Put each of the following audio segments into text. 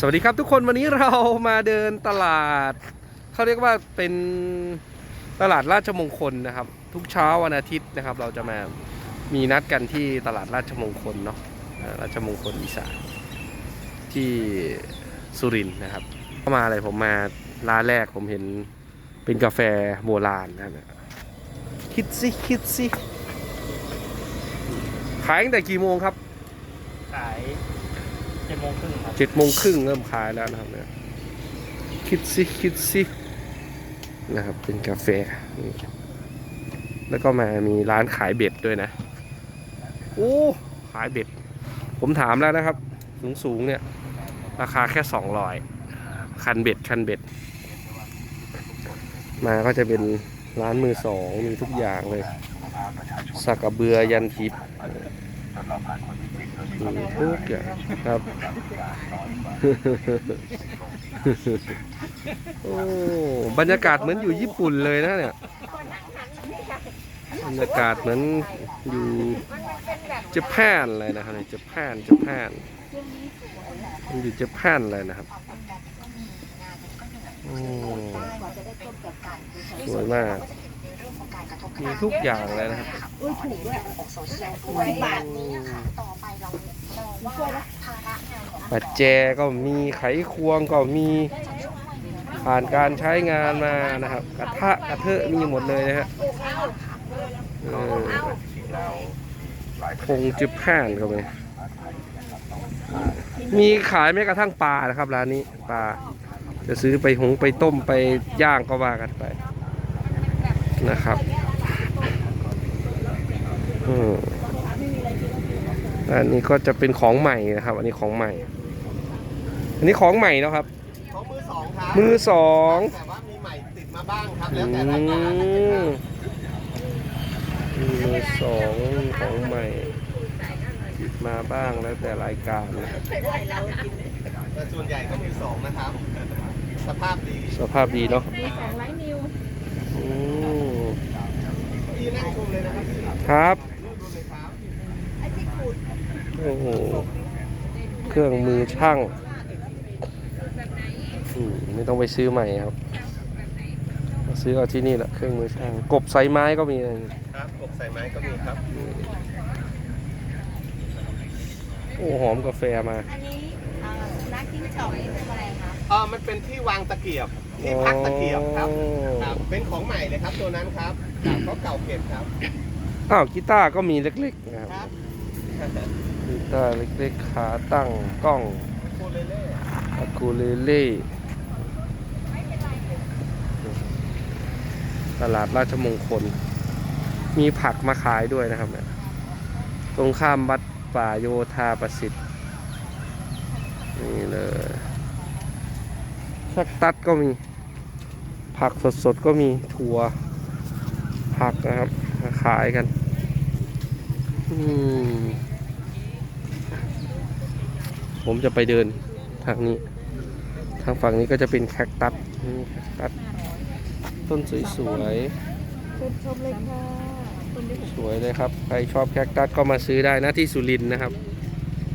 สวัสดีครับทุกคนวันนี้เรามาเดินตลาดเขาเรียกว่าเป็นตลาดราชมงคลนะครับ ทุกเช้าวันอาทิตย์นะครับ เราจะมามีนัดกันที่ตลาดราชมงคลเนาะราชมงคลอีสานที่สุรินทร์นะครับเข้ามาอะไรผมมาร้านแรกผมเห็นเป็นกาแฟโบราณนะคิดสิคิดสิขายตั้งแต่กี่โมงครับ ขาย เจ็ดโมงครึ่งครับเจ็ดโมงครึ่งเริ่มขายแล้วนะครับเนี่ยคิดสิคิดสินะครับเป็นกาแฟนี่แล้วก็มามีร้านขายเบ็ดด้วยนะโอ้ขายเบ็ด ผมถามแล้วนะครับ สูงสูงเนี่ย ราคาแค่สองร้อยคันเบ็ดคันเบ็ด มาก็จะเป็นร้านมือสองมีทุกอย่างเลย สักกระเบือยันทิพย์ มีทุกอย่างครับ โอ้บรรยากาศเหมือนอยู่ญี่ปุ่นเลยนะเนี่ยบรรยากาศเหมือนอยู่ญี่ปนเลยนะครับเนี่ยเจแปนญี่ปนมันอยู่ญี่ปนเลยนะครับ สวยมาก มีทุกอย่างเลยนะครับบาทปัจแจก็มีไขควงก็มีผ่านการใช้งานมานะครับ กระทะกระเทอะมีหมดเลยนะฮะเออพงจิบแผ่นก็มีมีขายแม้กระทั่งปลานะครับร้านนี้ปลา จะซื้อไปหุงไปต้มไปย่างก็ว่ากันไปนะครับอืมอันนี้ก็จะเป็นของใหม่นะครับ อันนี้ของใหม่ อันนี้ของใหม่แล้วครับของมือสองครับมือสองแต่ว่ามีใหม่ติดมาบ้างครับอืแล้วแต่รายการมมือสองของใหม่ติดมาบ้างแล้วแต่รายการนะครับแต่ส่วนใหญ่ก็มือสองนะครับ สภาพดีสภาพดีเนาะมีสองร้อยนิ้วอืมพี่นั่งชมเลยนะครับพี่ครับรูปดูเลยครับโอ้โหเครื่องมือช่างอืมไม่ต้องไปซื้อใหม่ครับ ซื้อเอาที่นี่แหละเครื่องมือช่างกบใส่ไม้ก็มีนะครับกบใส่ไม้ก็มีครับ โอ้หอมกาแฟมา อันนี้เอ่อนักกิ้งจ่องนี่เป็นอะไรคะ เออมันเป็นที่วางตะเกียบที่พักตะเกียบครับครับ เป็นของใหม่เลยครับตัวนั้นครับครับเขาเก่าเก็บครับอ้าวกีตาร์ก็มีเล็กๆนะครับครับกีตาร์เล็กๆขาตั้งกล้องโคเลเล่อะคูเลเล่ตลาดราชมงคล มีผักมาขายด้วยนะครับเนี่ยตรงข้ามวัดป่าโยธาประสิทธิ์นี่เลย สักตัดก็มี ผักสดๆก็มีถั่ว ผักนะครับมาขายกันอืมผมจะไปเดินทางนี้ ทางฝั่งนี้ก็จะเป็นแคคตัสนี่แคคตัสต้นสวยเชิญชมเลยค่ะคุณดิๆสวยเลยครับ ใครชอบแคคตัสก็มาซื้อได้นะที่สุรินทร์นะครับ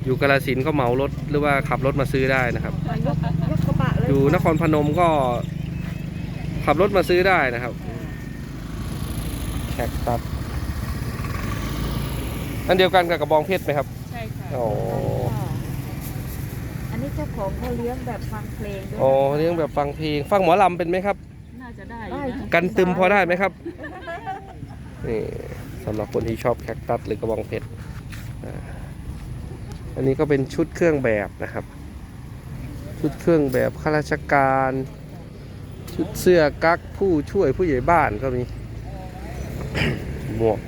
อยู่กาลสินธุ์ก็เหมารถหรือว่าขับรถมาซื้อได้นะครับ อยู่นครพนมก็ขับรถมาซื้อได้นะครับแคคตัสอันเดียวกันกับกระบองเพชรไหมครับ ใช่ค่ะอ๋ออันนี้เจ้าของเขาเลี้ยงแบบฟังเพลงด้วยอ๋อเลี้ยงแบบฟังเพลง ฟังหมอลำเป็นไหมครับ น่าจะได้กันตึมพอได้ไหมครับ นี่สำหรับคนที่ชอบแคคตัสหรือกระบองเพชรอ่าอันนี้ก็เป็นชุดเครื่องแบบนะครับ ชุดเครื่องแบบข้าราชการ ชุดเสื้อกั๊กผู้ช่วยผู้ใหญ่บ้านก็มี หมวก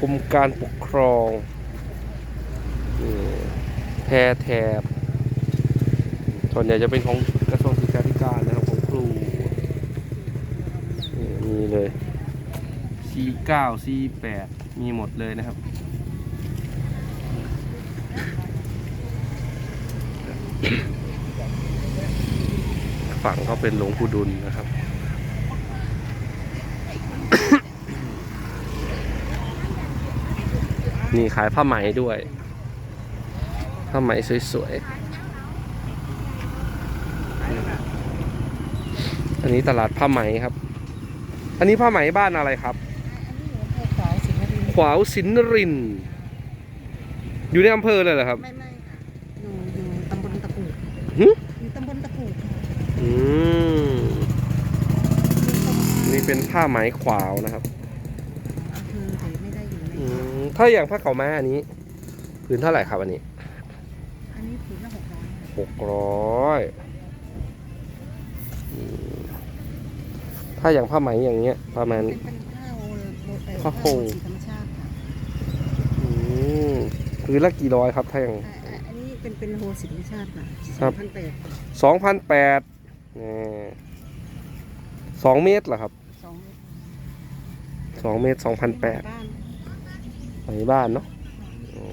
กรมการปกครองแพรแถบ ส่วนใหญ่จะเป็นของกระทรวงศึกษาธิการนะครับของครูนี่มีเลย C9 C8 มีหมดเลยนะครับ ฝั่งเขาเป็นหลวงปู่ดุลนะครับ นี่ขายผ้าไหมด้วย ผ้าไหมสวยๆ อันนี้ตลาดผ้าไหมครับ อันนี้ผ้าไหมบ้านอะไรครับ ขวาวสินริน อยู่ในอำเภอเลยเหรอครับ ไม่ไม นี่เป็นผ้าไหมขวาวนะครับอำเภอแต่ไม่ได้อยู่ในอืม ถ้าอย่างผ้าเก่าม้าอันนี้ผืนเท่าไหร่ครับอันนี้อันนี้ผืนละหกร้อยหกร้อยถ้าอย่างผ้าไหมอย่างเงี้ย ประมาณ เป็นเป็นข้าวโอโลเอ่อข้าวโพข้าวสีธรรมชาติค่ะอืมผืนละกี่ร้อยครับถ้าอย่าง อ่าอ่าอันนี้เป็นเป็นโฮสีธรรมชาติค่ะครับพันแปดสองพันแปด สองเมตรเหรอครับสองสองเมตรสองพันแปดบ้านไหมบ้านเนาะโอ้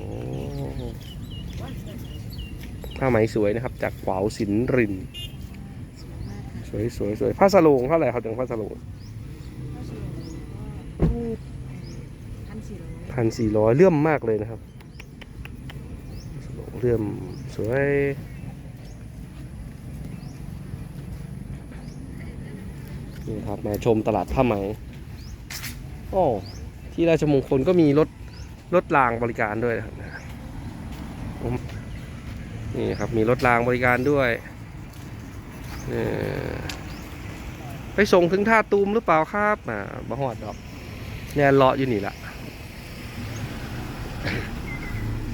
ผ้าไหมสวยนะครับ จากขวาวสินริน สวยมากค่ะสวยสวยสวยผ้าสโลงเท่าไหร่ครับถึงผ้าสโลงข้าวสีก็พันสี่ร้อยพันสี่ร้อยเลื่อมมากเลยนะครับสโลงเลื่อมสวย นี่ครับมาชมตลาดผ้าไหมโอ้ที่ราชมงคลก็มีรถรถรางบริการด้วยนะครับนี่ครับมีรถรางบริการด้วยไปส่งถึงท่าตูมหรือเปล่าครับอ่าบ่ฮอดดอกแน่เลาะอยู่นี่แหละ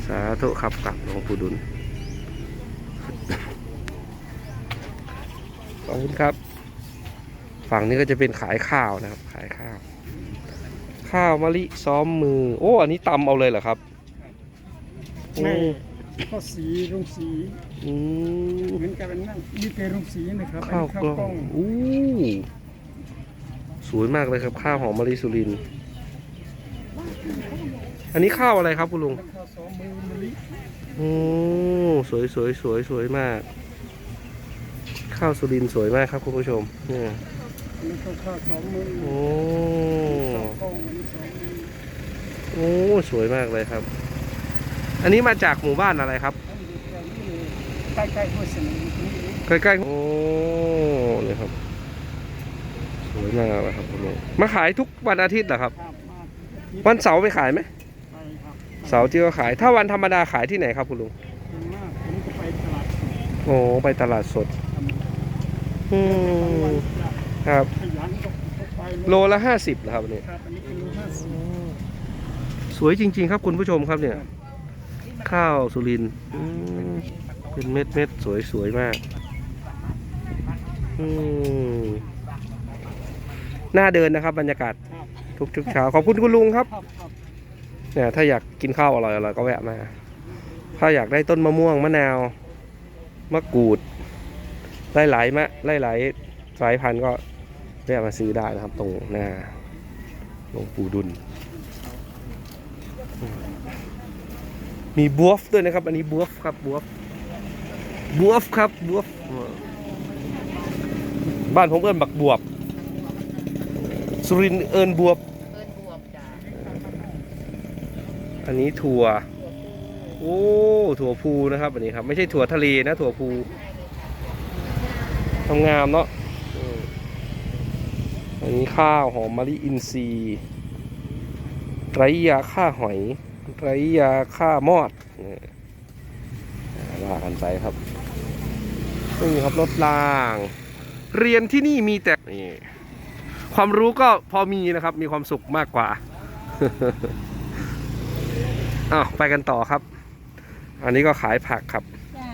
สาธุครับกับหลวงปู่ดุลขอบคุณครับ ฝั่งนี้ก็จะเป็นขายข้าวนะครับ ขายข้าว ข้าวมะลิซ้อมมือ โอ้ อันนี้ตำเอาเลยเหรอครับโอ้ไม่ข้าวสีโรงสีอืมเหมือนกับเป็นนั่นนี่เป็นโรงสีนะครับข้าวอันกนี้ล้องงอู้สวยมากเลยครับ ข้าวหอมมะลิสุรินทร์อันนี้ข้าวอะไรครับคุณลุงแล้วข้าวสองมือมะลิโอ้สวยสวยสวยสวยมาก ข้าวสุรินทร์สวยมากครับคุณผู้ชมเนี่ย อันนี้ก็ข้าวสองมือโอ้ สองกล้องอันนี้สองมือโอ้ สวยมากเลยครับ อันนี้มาจากหมู่บ้านอะไรครับอันนี้อย่างนี้เลยใกล้ๆห้วยสนามตรงนี้เองใกล้ๆ โอ้เนี่ยครับ สวยมากเลยครับคุณลุงมาขายทุกวันอาทิตย์เหรอครับ ครับมาวันเสาร์ไปขายไหม ไปครับเสาร์ที่ก็ขาย ถ้าวันธรรมดาขายที่ไหนครับคุณลุงเป็นมากผมก็ไปตลาดสดโอ้ ไปตลาดสดอืบางมวันจะ ครับ ขยันก็ไปเลยโลละห้าสิบเหรอครับอันนี้ครับอันนี้เป็นโลห้าสิบสวยจริง ๆ ครับคุณผู้ชมครับเนี่ย ข้าวสุรินทร์อืมเป็นเม็ดเม็ดๆสวยสวยมากอืมน่าเดินนะครับ บรรยากาศครับทุกทุกๆเช้าขอบคุณคุณลุงครับ ครับครับเนี่ยถ้าอยากกินข้าวอร่อยๆก็แวะมา ถ้าอยากได้ต้นมะม่วงมะนาวมะกรูดหลายๆมะหลายๆสายพันธุ์ก็ แวะมาซื้อได้นะครับ ตรงหน้าหลวงปู่ดุล มีบวฟด้วยนะครับ อันนี้บวฟครับบวฟบวฟครับบวฟบ้านผมเอิ้นบักบวบ สุรินเอิ้นบวบเอินบวบจ้าอันนี้ถั่ว โอ้ ถั่วพูนะครับอันนี้ครับ ไม่ใช่ถั่วทะเลนะ ถั่วพูทำงามเนาะ อันนี้ข้าวหอมมะลิอินทรีย์ไรยาฆ่าหอย ไรยาฆ่ามอดนี่อ่าว่ากันไปครับนี่ครับรถราง เรียนที่นี่มีแต่นี่ความรู้ก็พอมีนะครับ มีความสุขมากกว่าอ้าวไปกันต่อครับ อันนี้ก็ขายผักครับจ้า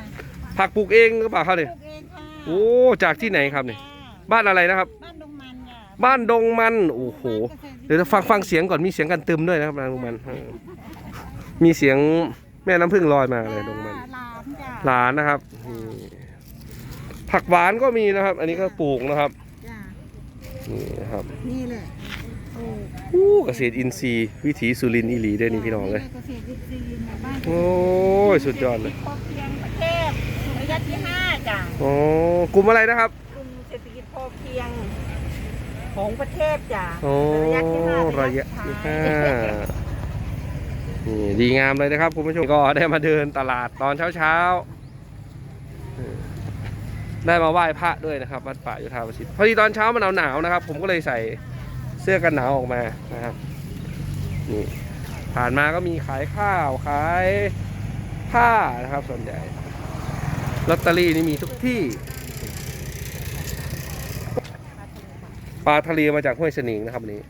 ผักปลูกเองหรือเปล่าครับเนี่ยปลูกเองค่ะโอ้จากที่ไหนครับเนี่ยจ้าบ้านอะไรนะครับ บ้านดงมันจ้าบ้านดงมัน โอ้โห เดี๋ยวจะฟังฟังเสียงก่อนมีเสียงกันตึมด้วยนะครับบ้านดงมันเออมีเสียงแม่น้ำพึ่งลอยมาเลยดงมันหลานจ้าหลานนะครับนี่ผักหวานก็มีนะครับ อันนี้ก็ปลูกนะครับจ้านี่นะครับนี่แหละโอ้อู้เกษตรอินทรีย์วิถีสุรินทร์อีหลีเด้อนี่พี่น้องเลยเกษตรอินทรีย์ในบ้านโอ้ยสุดยอดเลยพอเพียงประเทศระยะที่ห้าจ้าโอ้กลุ่มอะไรนะครับกลุ่มเศรษฐกิจพอเพียง ของประเทศจ้าโอ้ระยะที่ห้าระยะที่สุดท้ห้ายนี่ดีงามเลยนะครับคุณผู้ชมก็ได้มาเดินตลาดตอนเช้าเช้าๆ ได้มาไหว้พระด้วยนะครับ วัดป่ายุทธาประสิทธิ์พอดีตอนเช้ามันหนาวๆนะครับ ผมก็เลยใส่เสื้อกันหนาวออกมานะครับนี่ผ่านมาก็มีขายข้าวขายผ้านะครับส่วนใหญ่ลอตเตอรี่นี่มีทุกที่ ปลาทะเลมาจากห้วยสนิงนะครับอันนี้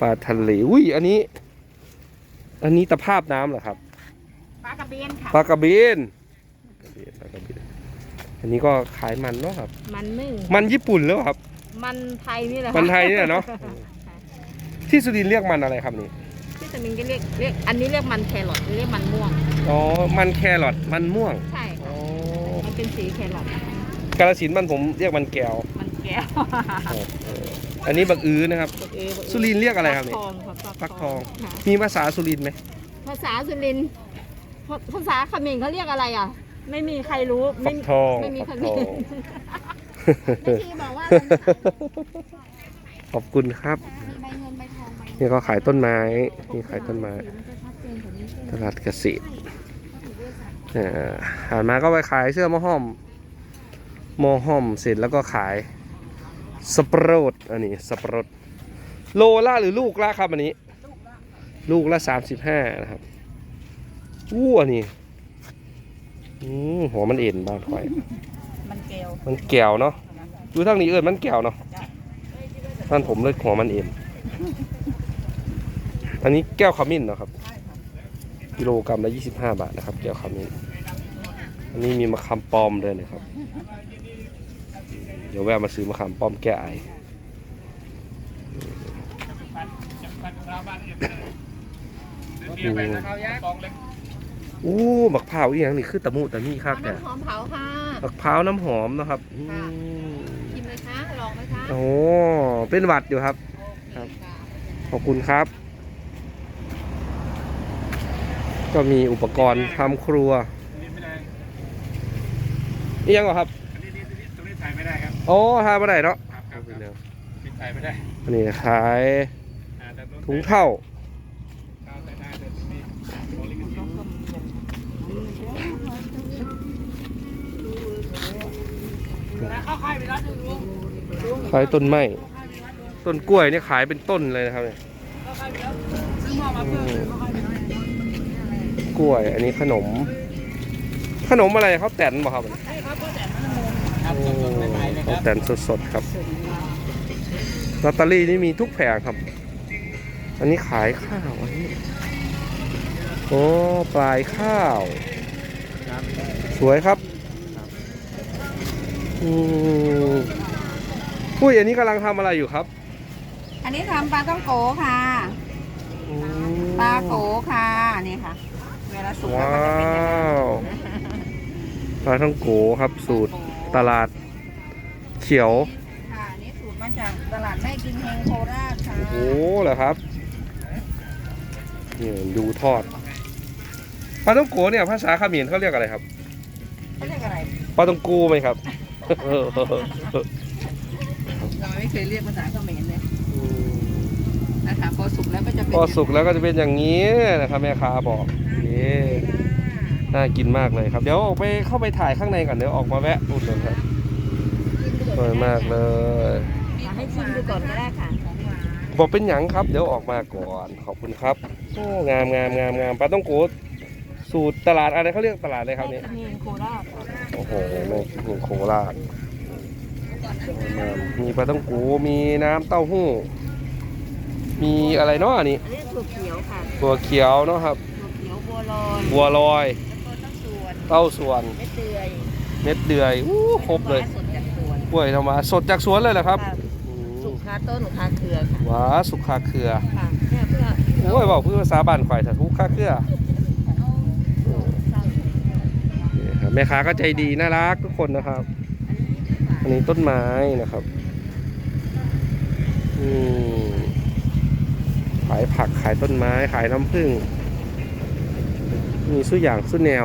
ปลาทะเล อุ้ย อันนี้ อันนี้ตะภาพน้ำเหรอครับ ปลากระเบนค่ะ ปลากระเบนกระเบนปลากระเบนอันนี้ก็ขายมันเนาะครับ มันนึ่ง มันญี่ปุ่นแล้วครับ มันไทยนี่แหละมันไทยเนี่ยเนาะ ที่สุรินทร์เรียกมันอะไรครับนี่ที่สมิงก็เรียกเรียก อันนี้เรียกมันแครอทเรียกมันม่วง อ๋อ มันแครอท มันม่วง ใช่อ๋อมันเป็นสีแครอท กาลสินธุ์มันผมเรียกมันแก้วมันแก้วเอออันนี้บักอื้อนะครับ บักเอบักเอสุรินทร์เรียกอะไรครับฟันี่กทองครับฟักทอง ค่ะมีภาษาสุรินทร์ไหมภาษาสุรินทร์ภาภาษาเขมรเขาเรียกอะไรอะ ไม่มีใครรู้ฟัไม่กมีทองไม่มีฟัใครกทรู้อง แม่ชีบอกว่าขอบคุณครับ มีใบเงินใบทองใบนี่ก็ขายต้นไม้นี่ขายต้นไม้มันจะชัดเจนกว่านี้ใช่ไหมตลาดเกษตรเอ่อผ่านมาก็ไปขายเสื้อมอห้อม มอห้อมเสร็จแล้วก็ขายสปรดอันนี้สปรดโลละหรือลูกละครับอันนี้ ลูกละสามสิบห้านะครับอู้อันนี้อืมหัวมันเอ็นบางถอย มันเกลวมันแก้วเนาะดูทางนี้เอิญมันแก้วเนาะท่านผมเลยหัวมันเอ็นอันนี้แก้วขมิ้นเนาะครับกิโลกรัมละ25 บาทนะครับ แก้วขมิ้นอันนี้มีมะขามป้อมด้วยนะครับเดี๋ยวแวะมาซื้อมะขามป้อมแก้ไออืมอู้มะพร้าวอีหยังนี่คือตะมุตะมี่ครับแต่น้ำหอมเผาค่ะมะพร้าวน้ำหอมนะครับอืมชิมเลยคะลองไหมคะโอ้เป็นหวัดอยู่ครับครับ ขอบคุณครับ ก็มีอุปกรณ์ทำครัวนี่ไม่ได้นี่ยังเหรอครับ โอ้ทำอะไรเนาะครับครับครับนี่ถ่ายไม่ได้อันนี้ขายอ่าแต่นู้นถุงเท่าเอาแต่ได้แต่ที่นี่โอลิกิแล้วเข้าค่ายไปแล้วหนึ่งลุงขายต้นไม้ต้นกล้วยเนี่ยขายเป็นต้นเลยนะครับเนี่ยเข้าค่ายไปแล้วซื้อหม้อมาเพิ่มเลยเข้าค่ายไปแล้วกล้วย อันนี้ขนม ขนมอะไรเขาแต่นบ่ครับ ใช่ครับก็แต่มะม่วงครับโอ้สดๆใหม่ๆเลยคเขารับแต่นสดๆครับลอตเตอรี่นี่มีทุกแผงครับ อันนี้ขายข้าวอันนี้โอ้ปลายข้าว สวยครับอืมอุ้ยอันนี้กำลังทำอะไรอยู่ครับ อันนี้ทำปลาต้องโกค่ะอืมปลาโกค่ะนี่ค่ะเวลาสุกแล้วว้ามันจะเป็นอย่างนี้วปลาท่องโกครับสูตรตลาด เขียว ค่ะอันนี่สูตรมาจากตลาดแม่กินเฮงโคราชค่ะโอ้เหรอครับนี่ดูทอดปลาท่องโกเนี่ยภาษาเขมรเขาเรียกอะไรครับเขาเรียกอะไรปลาท่องโกไหมครับเราไม่เคยเรียกภาษาเขมรเลยนะคะพอสุกแล้วก็จะเป็นพอสุกแล้วก็จะเป็นอย่างนี้นะครับแม่ค้าบอกนี่น่ากินมากเลยครับ เดี๋ยวออกไปเข้าไปถ่ายข้างในก่อนเดี๋ยวออกมาแวะอุดหนุนครับ สวยมากเลยให้ชิมดูก่อนก็ได้ค่ะบอกเป็นหยังครับ เดี๋ยวออกมาก่อนขอบคุณครับโอ้งามงามงามงามปลาต้องโกดสูตรตลาดอะไรเขาเรียกตลาดอะไรครับแม่เนี่ยกินเฮงโคราชค่ะโอ้โหแม่กินโคราชมีปลาต้องโกมีน้ำเต้าหู้ มีอะไรเนาะอันนี้อันนี้ถั่วเขียวค่ะตัวเขียวเนาะครับถั่วเขียวบัวลอยบัวลอยแล้วก็ต้นส่วนเต้าส่วนเม็ดเดือยเม็ดเดือยอู้ครบเลยสดจา กสวนกล้วยธรรมดาสดจากสวนเลยเหรอครับค่ะอืมสุกคาต้นคาเครือค่ะหว้าสุขาเครือค่ะเนี่ยเพื่อโอ้ยบอกเพื่อภาษาบ้านข่อยถ้าทุกขาเครือนี่ครับแม่ค้าก็ใจดีน่ารักทุกคนนะครับ อันนี้ต้นไม้นะครับอืมขายผักขายต้นไม้ขายน้ำผึ้งมีสุอย่างสุแนว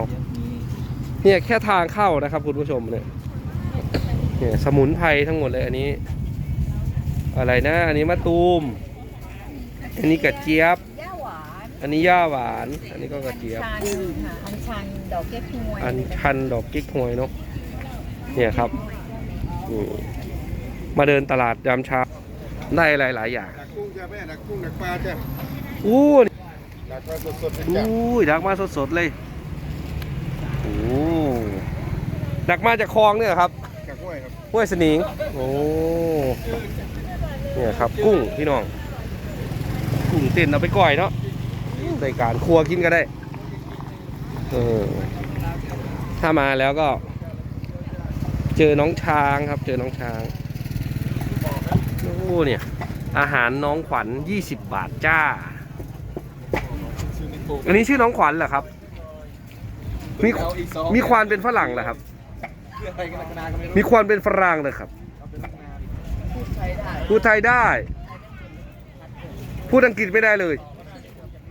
เนี่ยแค่ทางเข้านะครับคุณผู้ชมเนี่ย เนี่ยสมุนไพรทั้งหมดเลยอันนี้ อะไรนะ อันนี้มะตูม อันนี้กระเจี๊ยบ ย่าหวานอันนี้ย่าหวาน อันนี้ก็กระเจี๊ยบ ชันค่ะอันชันดอกเก๊กฮวยอันชันดอกกิ๊กฮวยเนาะเนี่ยครับนี่มาเดินตลาดยามเช้าได้หลายๆอย่าง ดักกุ้งจ้ะแม่ดักกุ้งดักปลาจ้ะอู้ดักปลาสดๆเลยจ้ะอู้ยดักมาสดๆเลยโอ้ดักมาจากคลองเนี่ยครับจาก ห้วยครับห้วยสนิง โอ้ เนี่ยครับกุ้งพี่น้อง กุ้งเต้นเอาไปก่อยเนาะในการครัวกินก็ได้ เออ ถ้ามาแล้วก็ เจอน้องช้างครับ เจอน้องช้าง โอ้เนี่ย อาหารน้องขวัญ20บาทจ้า อันนี้ชื่อน้องขวัญเหรอครับ มีมีควานเป็นฝรั่งเหรอครับ มีควานเป็นฝรั่งเหรอครับ พูดไทยได้พูดไทยได้ พูดอังกฤษไม่ได้เลย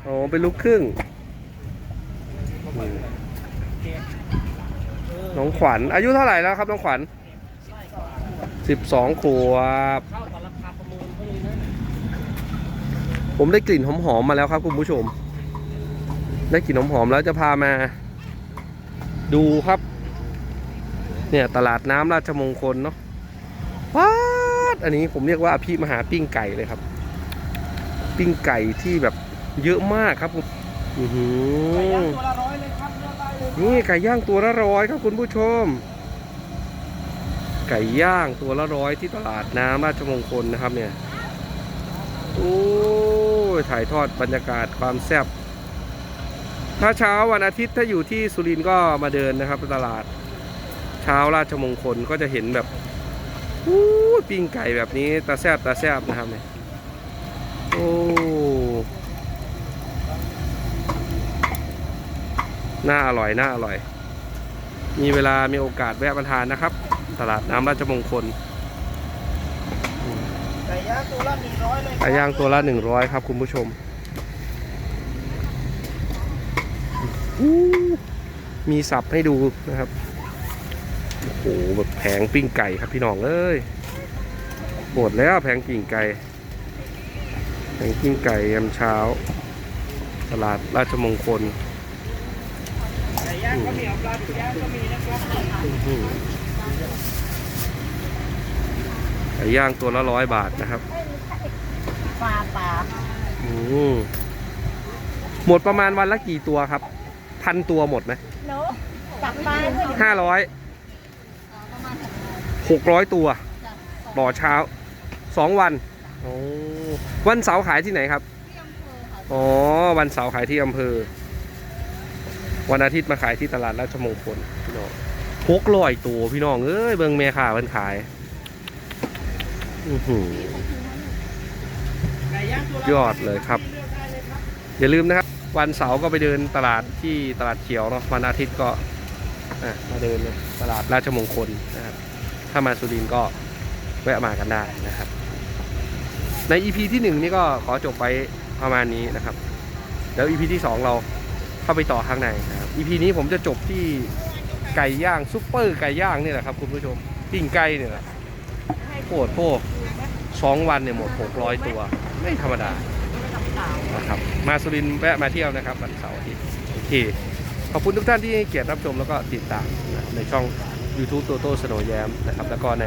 อ๋อเป็นลูกครึ่ง น้องขวัญ อายุเท่าไหร่แล้วครับน้องขวัญสิบสองขวบผมได้กลิ่นหอมๆมาแล้วครับคุณผู้ชม ได้กลิ่นหอมๆแล้วจะพามา ดูครับ เนี่ยตลาดน้ำราชมงคลเนาะว้าดอันนี้ผมเรียกว่าพี่มหาปิ้งไก่เลยครับ ปิ้งไก่ที่แบบเยอะมากครับผมอื้อหือนี่ไก่ย่างตัวละร้อยครับคุณผู้ชม ไก่ย่างตัวละร้อยที่ตลาดน้ำราชมงคลนะครับเนี่ยโอ้ยถ่ายทอดบรรยากาศความแซ่บถ้าเช้าวันอาทิตย์ถ้าอยู่ที่สุรินทร์ก็มาเดินนะครับตลาดเช้าราชมงคลก็จะเห็นแบบปิ้งไก่แบบนี้ตาแซบตาแซบนะครับเนี่ยโอ้น่าอร่อยน่าอร่อย มีเวลามีโอกาสแวะมาทานนะครับ ตลาดน้ำราชมงคลไก่ย่างตัวละหนึ่งร้อยเลยไก่ย่างตัวละหนึ่งร้อยครับคุณผู้ชมมีสับให้ดูนะครับ แบบแผงปิ้งไก่ครับพี่น้องเอ้ยหมดแล้วแผงปิ้งไก่ แผงปิ้งไก่ยามเช้า ตลาดราชมงคลไก่ย่างก็มีเอาปลาย่างก็มีนะครับอื้อหือไก่ย่างตัวละร้อยบาทนะครับปลาปลาอืมหมดประมาณวันละกี่ตัวครับ พันตัวหมดไหมเนาะจับปลาด้วยห้าร้อย หกร้อยตัวต่อเช้าสองวันโอ้วันเสาร์ขายที่ไหนครับอ๋อ วันเสาร์ขายที่อำเภอ วันอาทิตย์มาขายที่ตลาดราชมงคลพี่น้องหกร้อยตัวพี่น้อง เอ้ย เบิงเมค่ามันขาย อือหือไก่ย่างตัวละยอดเลยครับ อย่าลืมนะครับ วันเสาร์ก็ไปเดินตลาดที่ตลาดเขียวเนาะวันอาทิตย์ก็อะมาเดินเลยตลาดราชมงคลนะครับ ถ้ามาสุรินทร์ก็แวะมากันได้นะครับ ใน EP ที่หนึ่งนี่ก็ขอจบไปประมาณนี้นะครับ แล้ว EP ที่สองเราเข้าไปต่อข้างในนะครับ EP นี้ผมจะจบที่ไก่ย่างซุปเปอร์ไก่ย่างนี่แหละครับคุณผู้ชมปิ้งไก่เนี่ยแหละโคตรโพกสองวันเนี่ยหมดหกร้อยตัว ไม่ธรรมดานะครับมาสุรินทร์แวะมาเที่ยวนะครับวันเสาร์อาทิตย์โอเคขอบคุณทุกท่านที่ให้เกียรติรับชมแล้วก็ติดตามในช่อง YouTube โตโต้สโนแยมนะครับแล้วก็ใน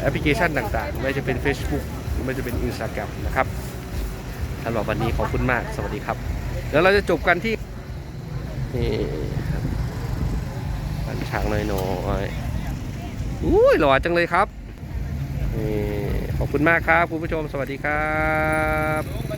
แอปพลิเคชันต่างๆ ไม่ว่าจะเป็น Facebook ไม่ว่าจะเป็น Instagram นะครับสำหรับวันนี้ขอบคุณมากสวัสดีครับเดี๋ยวเราจะจบกันที่นี่ครับปันช้างน้อยๆอุ้ยหล่อจังเลยครับนี่ขอบคุณมากครับคุณผู้ชมสวัสดีครับ